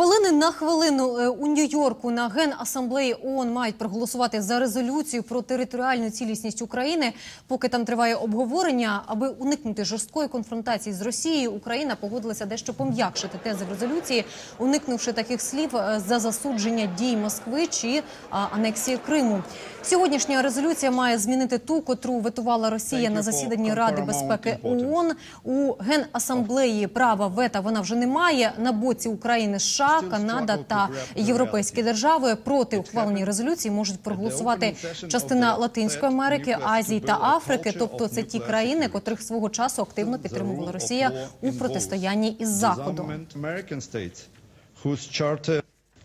Хвилини на хвилину е, у Нью-Йорку на генасамблеї ООН мають проголосувати за резолюцію про територіальну цілісність України. Поки там триває обговорення, аби уникнути жорсткої конфронтації з Росією, Україна погодилася дещо пом'якшити тези в резолюції, уникнувши таких слів е, за засудження дій Москви чи анексії Криму. Сьогоднішня резолюція має змінити ту, котру ветувала Росія на засіданні Ради безпеки. ООН. У генасамблеї права вета вона вже не має на боці України, США, Канада та європейські держави проти It ухвалення резолюції можуть проголосувати частина Латинської Америки, Азії та Африки, тобто це ті країни, котрих свого часу активно підтримувала Росія у протистоянні із Заходом. disarmament American states,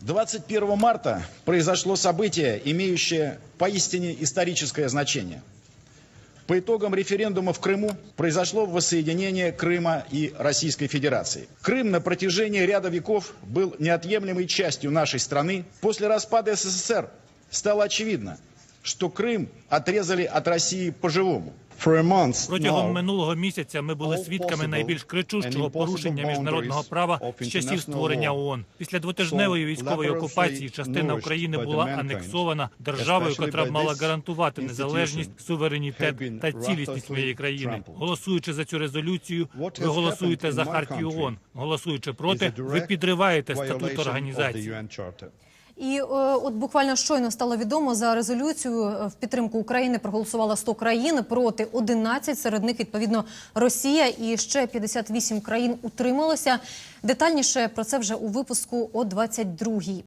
21 марта произошло событие, имеющее поистине историческое значение. По итогам референдума в Крыму произошло воссоединение Крыма и Российской Федерации. Крым на протяжении ряда веков был неотъемлемой частью нашей страны. После распада СССР стало очевидно, что Крым отрезали от России по-живому. Протягом минулого місяця ми були свідками найбільш кричущого порушення міжнародного права з часів створення. ООН. Після двотижневої військової окупації частина України була анексована державою, котра мала гарантувати незалежність, суверенітет та цілісність моєї країни. Голосуючи за цю резолюцію, ви голосуєте за хартію ООН. Голосуючи проти, ви підриваєте статут організації. І е, от буквально щойно стало відомо за резолюцію е, в підтримку України проголосувало 100 країн проти 11, серед них відповідно Росія і ще 58 країн утрималося. Детальніше про це вже у випуску о 22-й.